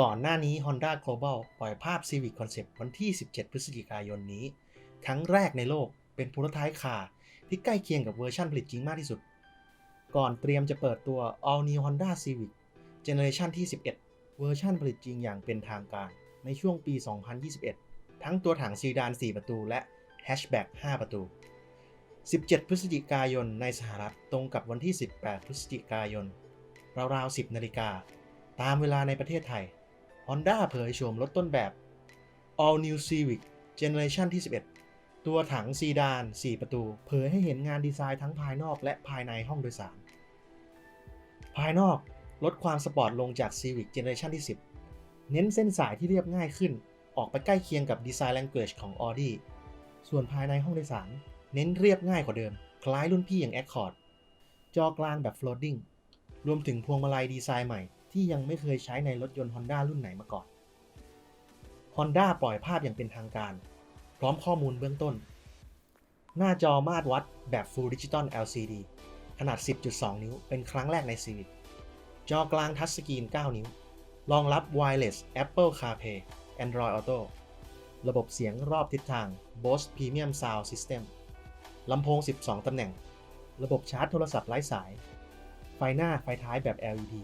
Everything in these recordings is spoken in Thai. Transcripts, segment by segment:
ก่อนหน้านี้ Honda Global ปล่อยภาพ Civic Concept วันที่ 17 พฤศจิกายนนี้ ครั้งแรกในโลกเป็น Prototype Car ที่ใกล้เคียงกับเวอร์ชันผลิตจริงมากที่สุด ก่อนเตรียมจะเปิดตัว All New Honda Civic Generation ที่ 11 เวอร์ชันผลิตจริงอย่างเป็นทางการ ในช่วงปี 2021 ทั้งตัวถังซีดาน 4 ประตูและแฮชแบ็ก5ประตู 17 พฤศจิกายนในสหรัฐตรงกับวันที่ 18 พฤศจิกายน ราวๆ 10 นาฬิกา ตามเวลาในประเทศไทย Honda เผยโฉมรถต้นแบบ All New Civic Generation ที่ 11 ตัวถังซีดาน 4 ประตู เผยให้เห็นงานดีไซน์ทั้งภายนอกและภายในห้องโดยสาร ภายนอกลดความสปอร์ตลงจาก Civic Generation ที่ 10 เน้นเส้นสายที่เรียบง่ายขึ้น ออกไปใกล้เคียงกับดีไซน์ language ของ Audi ส่วนภายในห้องโดยสาร เน้นเรียบง่ายกว่าเดิม คล้ายรุ่นพี่อย่าง Accord จอกลางแบบ floating รวมถึงพวงมาลัยดีไซน์ใหม่ ที่ยังไม่เคยใช้ในรถยนต์ Honda รุ่นไหนมาก่อน Honda ปล่อยภาพอย่างเป็นทางการ พร้อมข้อมูลเบื้องต้น หน้าจอมาตรวัดแบบ Full Digital LCD ขนาด 10.2 นิ้ว เป็นครั้งแรกใน Civic จอกลางทัชสกรีน 9 นิ้ว รองรับ Wireless Apple CarPlay Android Auto ระบบเสียงรอบทิศทาง Bose Premium Sound System ลำโพง 12 ตำแหน่ง ระบบชาร์จโทรศัพท์ไร้สาย ไฟหน้าไฟท้ายแบบ LED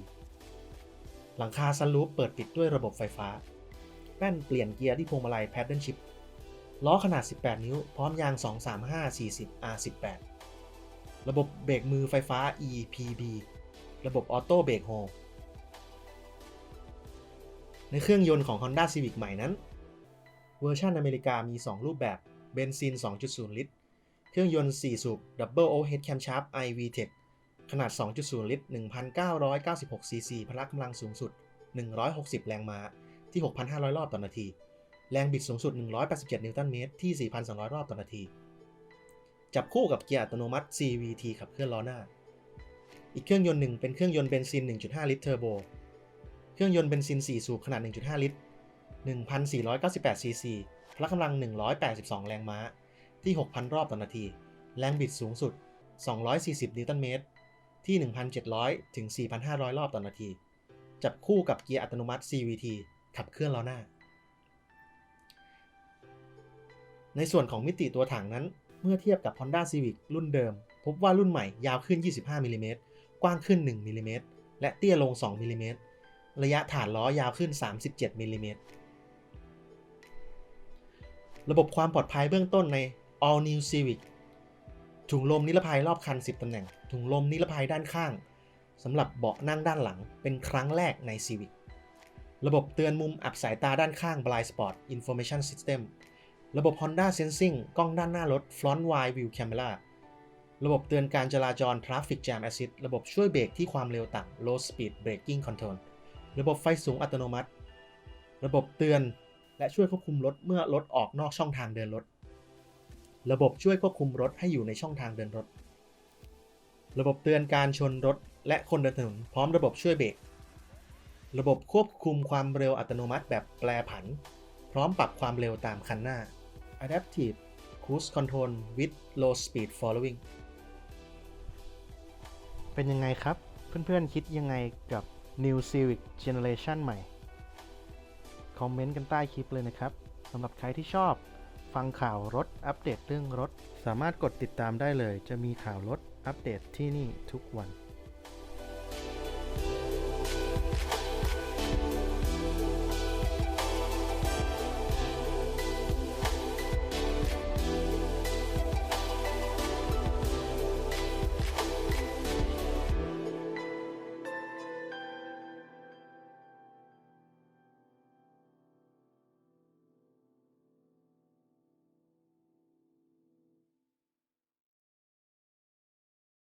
หลังคาซันรูฟเปิดปิดด้วยระบบไฟฟ้า แป้นเปลี่ยนเกียร์ที่พวงมาลัย Paddle Shift ล้อขนาด 18 นิ้ว พร้อมยาง 235 40 R18 ระบบเบรกมือไฟฟ้า EPB ระบบออโต้เบรกโฮในเครื่องยนต์ของ Honda Civic ใหม่นั้น เวอร์ชันอเมริกามี 2 รูปแบบเบนซิน 2.0 ลิตร เครื่องยนต์ 4 สูบ Double Overhead Camshaft iVTEC ขนาด 2.0 ลิตร 1,996 ซีซี พละกำลังสูงสุด 160 แรงม้า ที่ 6,500 รอบต่อนาที แรงบิดสูงสุด 187 นิวตันเมตร ที่ 4,200 รอบต่อนาที จับคู่กับเกียร์อัตโนมัติ CVT ขับเคลื่อนล้อหน้า อีกเครื่องยนต์หนึ่งเป็นเครื่องยนต์เบนซิน 1.5 ลิตรเทอร์โบ เครื่องยนต์เบนซิน 4 สูบขนาด 1.5 ลิตร 1,498 ซีซี พละกำลัง 182 แรงม้า ที่ 6,000 รอบต่อนาที แรงบิดสูงสุด 240 นิวตันเมตร ที่ 1,700 ถึง 4,500 รอบต่อนาที จับคู่กับเกียร์อัตโนมัติ CVT ขับเคลื่อนล้อหน้า ในส่วนของมิติตัวถังนั้น เมื่อเทียบกับ Honda Civic รุ่นเดิม พบว่ารุ่นใหม่ยาวขึ้น 25มิลลิเมตรกว้างขึ้น 1มิลลิเมตรและเตี้ยลง 2มิลลิเมตรระยะฐานล้อยาวขึ้น 37มิลลิเมตรระบบความปลอดภัยเบื้องต้นใน All New Civic ถุงลมนิรภัยรอบคัน 10 ตำแหน่ง ถุงลมนิรภัยด้านข้างสำหรับเบาะนั่งด้านหลังเป็นครั้งแรกใน Civic ระบบเตือนมุมอับสายตาด้านข้าง Blind Spot Information System ระบบ Honda Sensing กล้องด้านหน้ารถ Front Wide View Camera ระบบเตือนการจราจร Traffic Jam Assist ระบบช่วยเบรกที่ความเร็วต่ำ Low Speed Braking Control ระบบไฟสูงอัตโนมัติ ระบบเตือนและช่วยควบคุมรถเมื่อรถออกนอกช่องทางเดินรถ ระบบช่วยควบคุมรถให้อยู่ในช่องทางเดินรถ ระบบเตือนการชนรถและคนเดินถนนพร้อมระบบช่วยเบรก ระบบควบคุมความเร็วอัตโนมัติแบบแปรผัน พร้อมปรับความเร็วตามคันหน้า Adaptive Cruise Control with Low Speed Following เป็นยังไงครับ เพื่อนๆคิดยังไงกับ New Civic Generation ใหม่ คอมเมนต์กันใต้คลิปเลยนะครับสำหรับใครที่ชอบ ฟังข่าวรถ อัปเดตเรื่องรถ สามารถกดติดตามได้เลย จะมีข่าวรถ อัปเดตที่นี่ทุกวัน